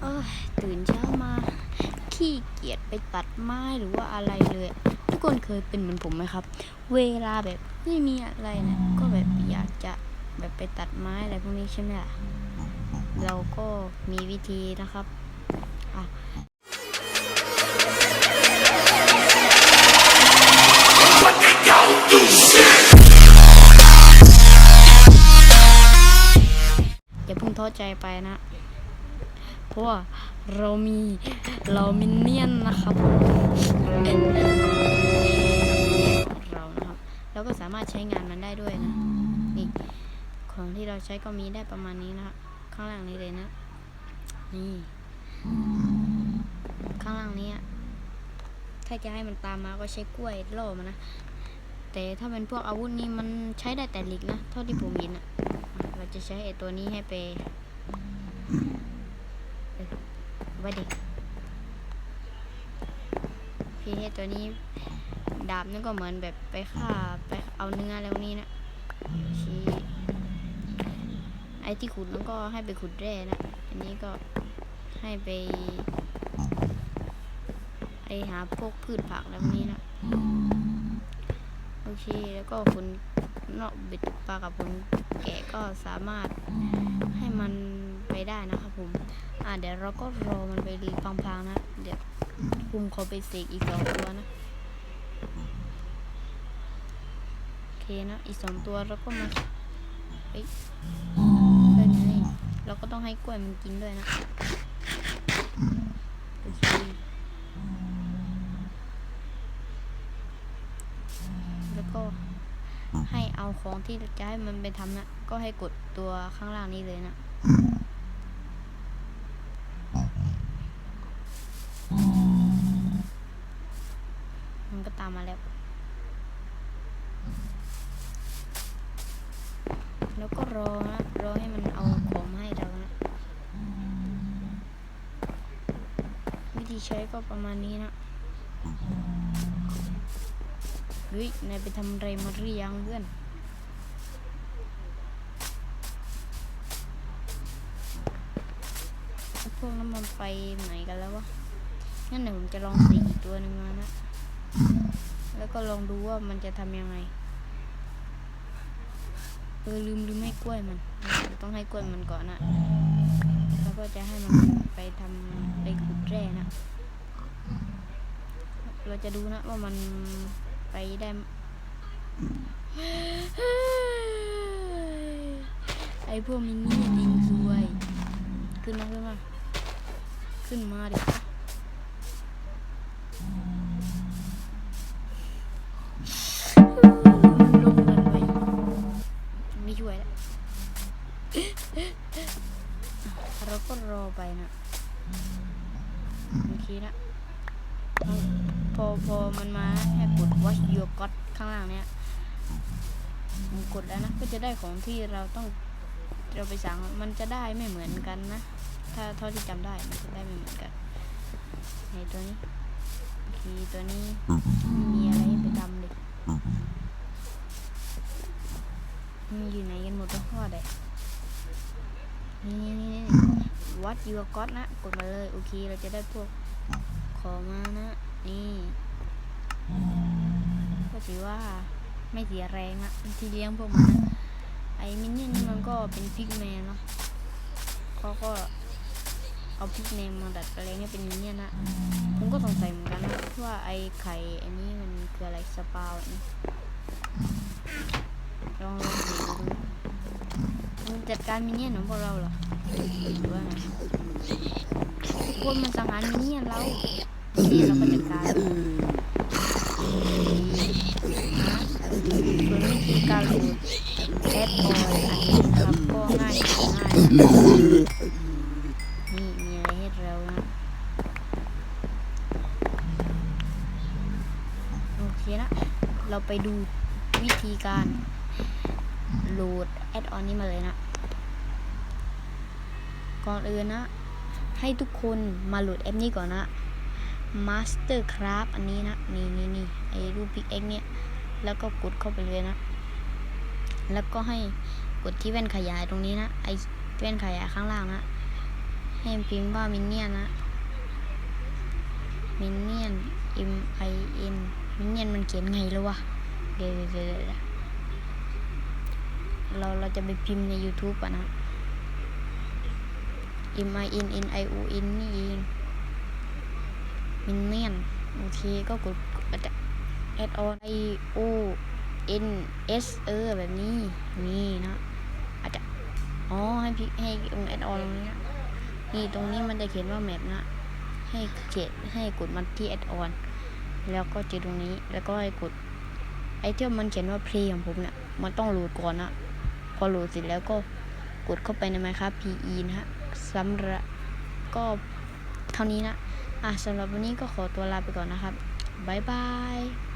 เอ้ยตื่นเช้ามา ขี้เกียจไปตัดไม้หรือว่าอะไรเลย ทุกคนเคยเป็นเหมือนผมไหมครับ เวลาแบบไม่มีอะไรนะก็แบบอยากจะแบบไปตัดไม้อะไรพวกนี้ใช่ไหมล่ะ เราก็มีวิธีนะครับอะอย่าเพิ่งท้อใจไปนะ เพราะว่าเรามีเรามินเนี่ยนนะครับเอ็นของเรานะครับเราก็สามารถใช้งานมันได้ด้วยนะนี่ของที่เราใช้ก็มีได้ประมาณนี้นะครับข้างล่างนี้เลยนะ นี่ ข้างล่างนี้ถ้าจะให้มันตามมาก็ใช้กล้วยล่อมันนะแต่ถ้าเป็นพวกอาวุธนี่มันใช้ได้แต่หล็กนะเท่าที่ผมเห็นอะอะเราจะใช้ไอ้ตัวนี้ให้ไป ไว้เด็กพี่ให้ตัวนี้ ดาบนี่ก็เหมือนแบบไปฆ่าไปเอาเนื้อแล้วนี้นะชี้ไอ้ที่ขุดนั่นก็ให้ไปขุดแร่นะ อันนี้ก็ให้ไปไอหาพวกพืชผักแล้วนี้นะ โอเค แล้วก็คุณนอกบิดปลากับคุณแกะก็สามารถ อ่าเดี๋ยวเราก็รอมันไปรีพลางๆนะ เดี๋ยวคุมเขาไปเสกอีกสองตัวนะ โอเคนะ อีกสองตัวเราก็มาเอ้ยเพื่อนไงเราก็ต้องให้กล้วยมันกินด้วยนะโอเคแล้วก็ให้เอาของที่จะให้มันไปทำนะ ก็ให้กดตัวข้างล่างนี้เลยนะ มันก็ตามมาแล้ว แล้วก็รอนะ รอให้มันเอาของมาให้เรานะ วิธี ใช้ก็ประมาณนี้นะเฮ้ยนายไปทำอะไรมาหรือยังเพื่อนพวกนั้นมันไปไหนกันแล้ววะ งั้นเดี๋ยวผมจะลองสีอีกตัวหนึ่งมานะ แล้วก็ลองดูว่ามันจะทำยังไง เออลืมลืมให้กล้วยมัน ต้องให้กล้วยมันก่อนนะ แล้วก็จะให้มันไปทำไปขุดแร่นะ เราจะดูนะว่ามันไปได้ไอพวกมินี่ยิงซวย ขึ้นมาขึ้นมา ขึ้นมาดิ ไปนะโอเคนะเอาพอพอมันมาให้กด watch your god ข้างล่างเนี้ยผมกดแล้วนะก็จะได้ของที่เราต้องเราไปสั่งมันจะได้ไม่เหมือนกันนะ ถ้าเท่าที่จำได้มันจะได้ไม่เหมือนกันในตัวนี้โอเคตัวนี้ไม่มีอะไรให้ไปทำเลยมันอยู่ไหนกันหมดแล้วพ่อเด็กนี่นี่นี่นี่ วัดยูก็อตนะ กดมาเลย โอเค เราจะได้พวกของมานะ นี่ก็ถือว่าไม่เสียแรงนะที่เลี้ยงพวกมันนะไอ้มินเนี่ยนี่มันก็เป็นพิกแมนเนาะเขาก็เอาพิกแมนมาดัดแปลงให้เป็นมินเนี่ยนะผมก็สงสัยเหมือนกันนะว่าไอ้ไข่อันนี้มันคืออะไรสปาวนี่ลองลองดูดู จัดการมินเนี่ยนของพวกเราเหรอหรือว่าไงคนมันสังหารมินเนี่ยนเราเนี่ยเราก็จัดการนะส่วนวิธีการโหลดแอดออยอันนี้นะครับก็ง่ายง่ายนะนี่มีอะไรให้เรานะโอเคนะเราไปดูวิธีการโหลดแอดออนนี้มาเลยนะ ก่อนอื่นนะ ให้ทุกคนมาโหลดแอปนี้ก่อนนะ Mastercraft อันนี้นะ นี่นี่นี่ไอ้รูปพิกเอ็กเนี่ย แล้วก็กดเข้าไปเลยนะ แล้วก็ให้กดที่แว่นขยายตรงนี้นะ ไอแว่นขยายข้างล่างนะ ให้พิมพ์ว่ามินเนี่ยนนะมินเนี่ยน M I N มินเนี่ยนมันเขียนไงแล้ววะเดะเดะเดี๋ยวเดี๋ยวเราเราจะไปพิมพ์ใน YouTube อะนะ M I N N I O N นี่เองมินเนี่ยนโอเคก็กดแอดออน I O N S เออแบบนี้นี่นะอาจจะอ๋อให้พี่ให้ตรงแอดออนตรงนี้นี่ตรงนี้มันจะเขียนว่าแมปนะ ให้เขียนให้กดมาที่แอดออนแล้วก็เจอตรงนี้แล้วก็ให้กด ไอเที่มันเขียนว่า play ของผมเนี่ยมันต้องโหลดก่อนนะพอโหลดเสร็จแล้วก็กดเข้าไปใน Minecraft PE นะฮะ สำหรับก็เท่านี้นะอะสำหรับวันนี้ก็ขอตัวลาไปก่อนนะครับ บ๊ายบาย